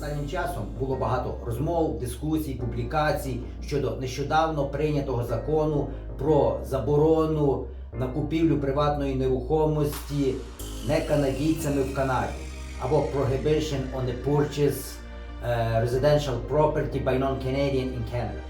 Останнім часом було багато розмов, дискусій, публікацій щодо нещодавно прийнятого закону про заборону на купівлю приватної нерухомості не канадійцями в Канаді або Prohibition on the purchase eh, residential property by non-Canadian in Canada.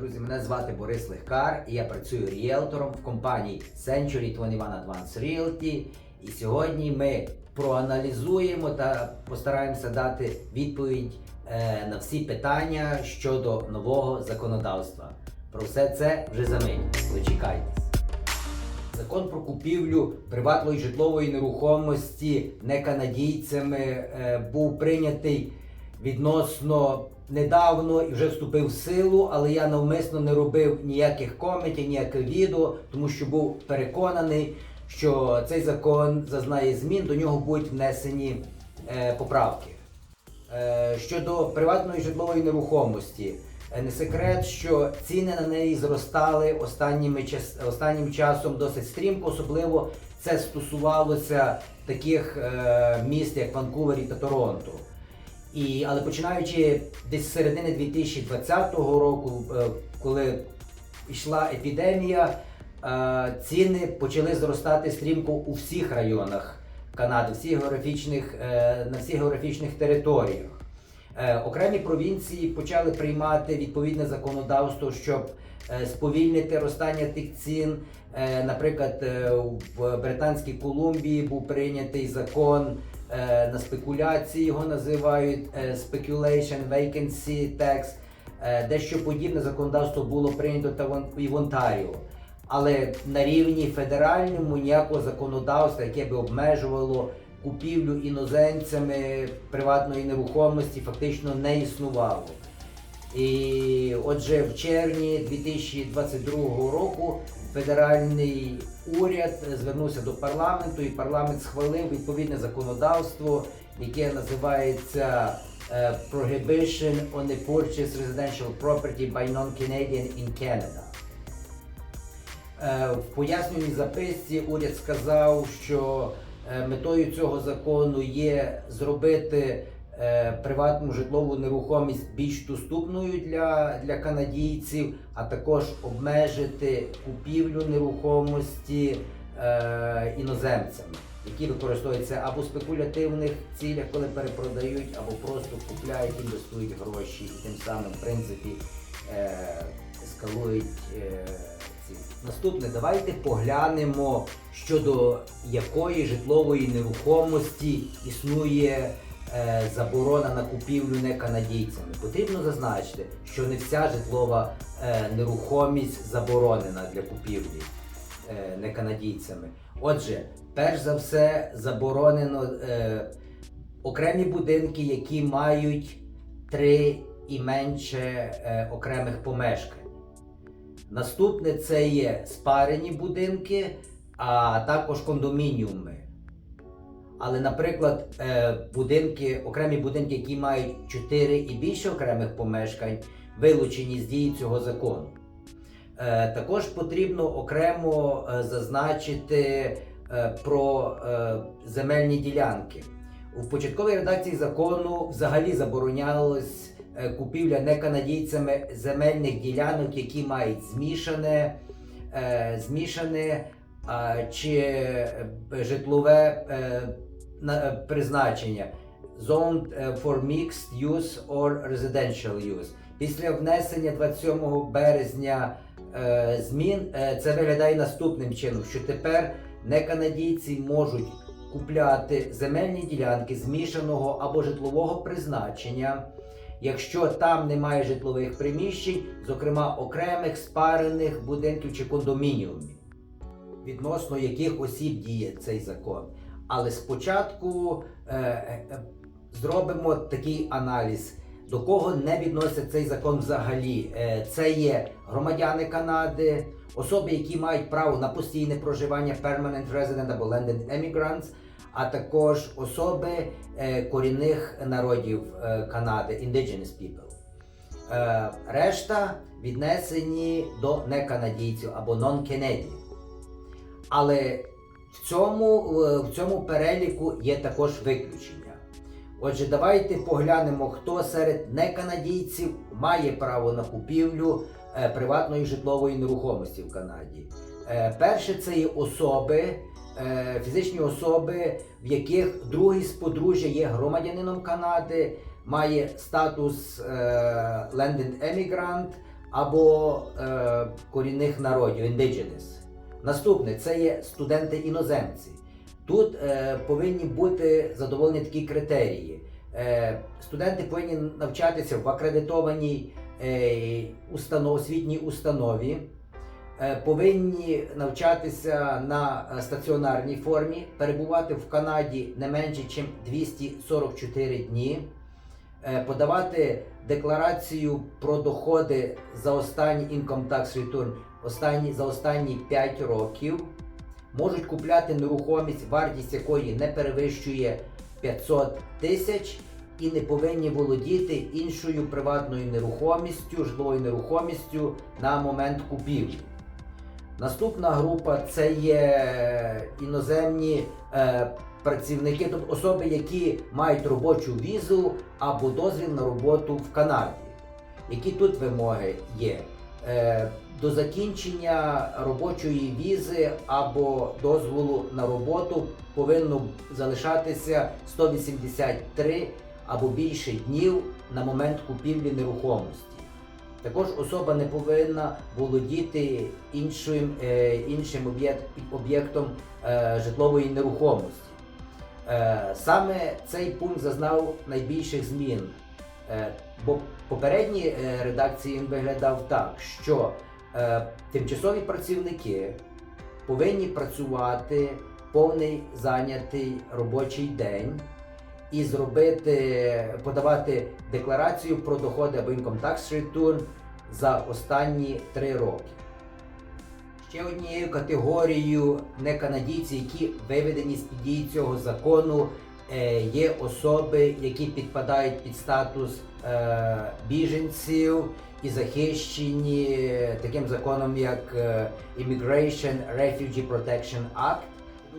Друзі! Мене звати Борис Легкар і я працюю ріелтором в компанії Century 21 Advance Realty. І сьогодні ми проаналізуємо та постараємося дати відповідь е, на всі питання щодо нового законодавства. Про все це вже за мить. Дочекайтесь. Закон про купівлю приватної житлової нерухомості не канадійцями е, був прийнятий відносно недавно і вже вступив в силу, але я навмисно не робив ніяких коментів, ніяких відео, тому що був переконаний, що цей закон зазнає змін, до нього будуть внесені е, поправки. Е, Щодо приватної житлової нерухомості, е, не секрет, що ціни на неї зростали останніми останнім часом досить стрімко, особливо це стосувалося таких міст, як Ванкувер і та Торонто. І, але починаючи десь з середини 2020 року, коли йшла епідемія, ціни почали зростати стрімко у всіх районах Канади, всіх географічних, е, на всіх географічних територіях. Е, Окремі провінції почали приймати відповідне законодавство, щоб е, сповільнити ростання тих цін. Е, Наприклад, е, в Британській Колумбії був прийнятий закон е, на спекуляції, його називають е, Speculation Vacancy Tax. Е, Дещо подібне законодавство було прийнято і в Онтаріо. Але на рівні федеральному ніякого законодавства, яке би обмежувало купівлю іноземцями приватної нерухомості, фактично не існувало. І отже, в червні 2022 року федеральний уряд звернувся до парламенту, і парламент схвалив відповідне законодавство, яке називається е, Prohibition on the purchase residential property by non-Canadian in Canada. Е, В пояснювальній записці уряд сказав, що е, метою цього закону є зробити е, приватну житлову нерухомість більш доступною для, для канадійців, а також обмежити купівлю нерухомості е, іноземцями, які використовуються або в спекулятивних цілях, коли перепродають, або просто купляють, інвестують гроші і тим самим, в принципі, е, ескалують. Е. Наступне, давайте поглянемо щодо якої житлової нерухомості існує е, заборона на купівлю не канадійцями. Потрібно зазначити, що не вся житлова е, нерухомість заборонена для купівлі е, не канадійцями. Отже, перш за все, заборонено е, окремі будинки, які мають три і менше е, окремих помешкань. Наступне це є спарені будинки, а також кондомініуми. Але, наприклад, е, будинки, окремі будинки, які мають 4 і більше окремих помешкань, вилучені з дії цього закону. Е, Також потрібно окремо е, зазначити про земельні ділянки. У початковій редакції закону взагалі заборонялось е, купівля неканадійцями земельних ділянок, які мають змішане, е, змішане чи е, житлове на- призначення Zoned for mixed use or residential use. Після внесення 27 березня змін це виглядає наступним чином, що тепер неканадійці можуть купляти земельні ділянки змішаного або житлового призначення, якщо там немає житлових приміщень, зокрема окремих спарених будинків чи кондомініумів, відносно яких осіб діє цей закон. Але спочатку е, е, зробимо такий аналіз. До кого не відноситься цей закон взагалі? Е, Це є громадяни Канади, особи, які мають право на постійне проживання Permanent Resident або Landed Immigrants, а також особи е, корінних народів е, Канади, Indigenous people. Е, Решта віднесені до неканадійців або non-Canadian. Але В цьому, в цьому переліку є також виключення. Отже, давайте поглянемо, хто серед неканадійців має право на купівлю приватної житлової нерухомості в Канаді. Перше це є особи, фізичні особи, в яких другий з подружжя є громадянином Канади, має статус е, Landed Emigrant або е, корінних народів Indigenous. Наступне це є студенти-іноземці. Тут е, повинні бути задоволені такі критерії. Е, студенти повинні навчатися в акредитованій е, установ, освітній установі, е, повинні навчатися на е, стаціонарній формі, перебувати в Канаді не менше, ніж 244 дні, е, подавати декларацію про доходи за останній income tax return останні, за останні 5 років можуть купляти нерухомість, вартість якої не перевищує 500 тисяч і не повинні володіти іншою приватною нерухомістю, житловою нерухомістю на момент купівлі. Наступна група це є іноземні е, працівники, тобто особи, які мають робочу візу або дозвіл на роботу в Канаді. Які тут вимоги є? Е, до закінчення робочої візи або дозволу на роботу повинно залишатися 183 або більше днів на момент купівлі нерухомості. Також особа не повинна володіти іншим, е, іншим об'єкт- об'єктом е, житлової нерухомості. Е, саме цей пункт зазнав найбільших змін. Бо е, редакції він виглядав так, що тимчасові працівники повинні працювати повний зайнятий робочий день і зробити, подавати декларацію про доходи або income tax return за останні три роки. Ще однією категорією неканадійців, які виведені з під дії цього закону, е, є особи, які підпадають під статус е, біженців і захищені таким законом, як е, Immigration Refugee Protection Act.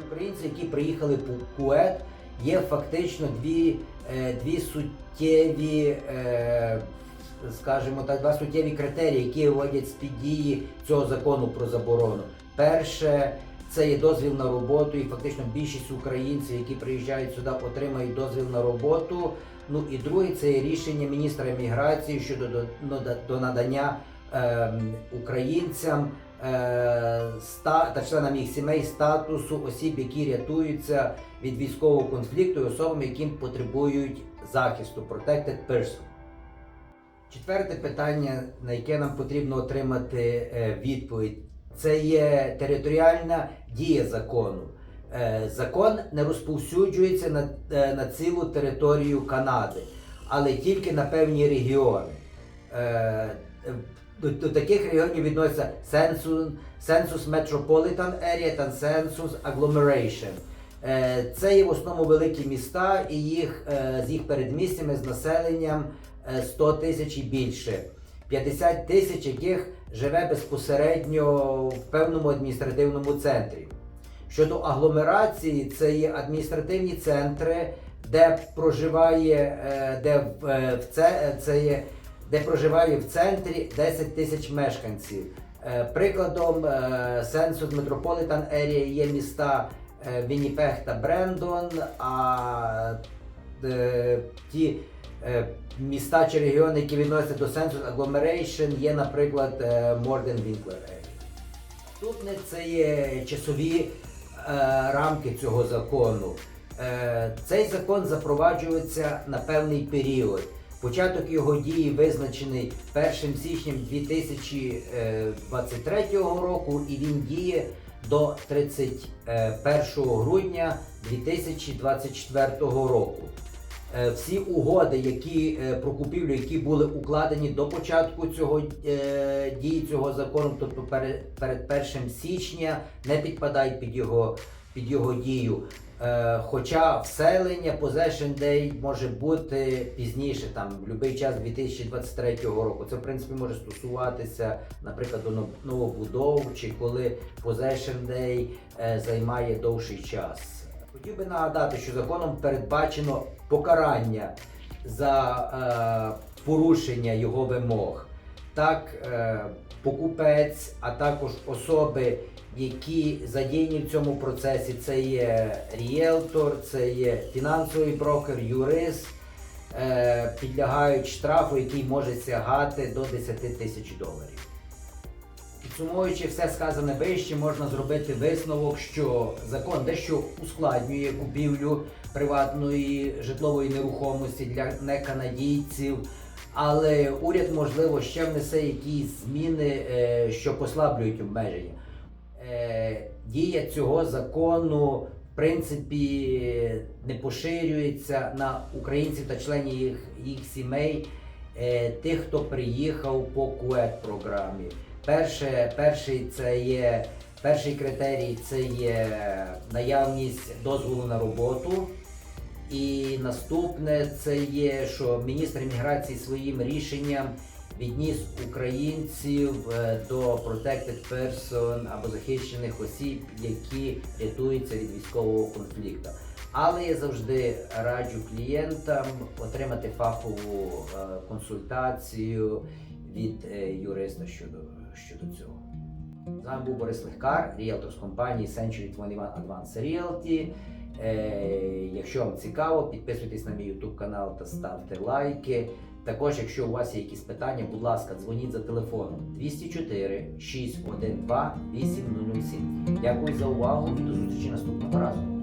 Українці, які приїхали в Кует, є фактично дві, е, дві суттєві, е, скажімо так, два суттєві критерії, які вводять з-під дії цього закону про заборону. Перше, це є дозвіл на роботу, і фактично більшість українців, які приїжджають сюди, отримають дозвіл на роботу. Ну і друге, це є рішення міністра імміграції щодо до, до- надання ем, українцям е, ста, та членам їх сімей статусу осіб, які рятуються від військового конфлікту, і особам, яким потребують захисту protected person. Четверте питання, на яке нам потрібно отримати е, відповідь, це є територіальна дія закону. Е, Закон не розповсюджується на, е, на цілу територію Канади, але тільки на певні регіони. До, до таких регіонів відносяться Census, Census Metropolitan Area та Census Agglomeration. Е, Це є в основному великі міста і їх е, з їх передмістями з населенням е, 100 тисяч і більше. 50 тисяч яких живе безпосередньо в певному адміністративному центрі. Щодо агломерації, це є адміністративні центри, де проживає, е, де в, е, це, це є, де проживає в центрі 10 тисяч мешканців. Е, Прикладом е, Census Metropolitan Area є міста е, Вінніпег та Брендон, а е, ті е, міста чи регіони, які відносяться до Census Agglomeration, є, наприклад, е, Morden Winkler Area. Наступне це є часові рамки цього закону. Цей закон запроваджується на певний період. Початок його дії визначений 1 січням 2023 року і він діє до 31 грудня 2024 року. Е, Всі угоди, які е, про купівлю, які були укладені до початку цього е, дії цього закону, тобто перед 1 січня, не підпадають під його, під його дію. Е, Хоча вселення Possession Day може бути пізніше, там в будь-який час 2023 року. Це в принципі може стосуватися, наприклад, до новобудов чи коли Possession Day е, займає довший час. Хотів би нагадати, що законом передбачено покарання за е, порушення його вимог. Так, е, покупець, а також особи, які задіяні в цьому процесі, це є ріелтор, це є фінансовий брокер, юрист, е, підлягають штрафу, який може сягати до 10 тисяч доларів. Підсумовуючи все сказане вище, можна зробити висновок, що закон дещо ускладнює купівлю приватної житлової нерухомості для неканадійців, але уряд, можливо, ще внесе якісь зміни, е, що послаблюють обмеження. Е, Дія цього закону, в принципі, не поширюється на українців та членів їх, їх сімей, е, тих, хто приїхав по кует програмі. Перше, перший це є перший критерій це є наявність дозволу на роботу. І наступне це є, що міністр імміграції своїм рішенням відніс українців е, до protected person або захищених осіб, які рятуються від військового конфлікту. Але я завжди раджу клієнтам отримати фахову е, консультацію від е, юриста щодо, щодо цього. З вами був Борис Легкар, ріелтор з компанії Century 21 Advanced Realty. Якщо вам цікаво, підписуйтесь на мій YouTube канал та ставте лайки. Також, якщо у вас є якісь питання, будь ласка, дзвоніть за телефоном 204 612 8007. Дякую за увагу і до зустрічі наступного разу.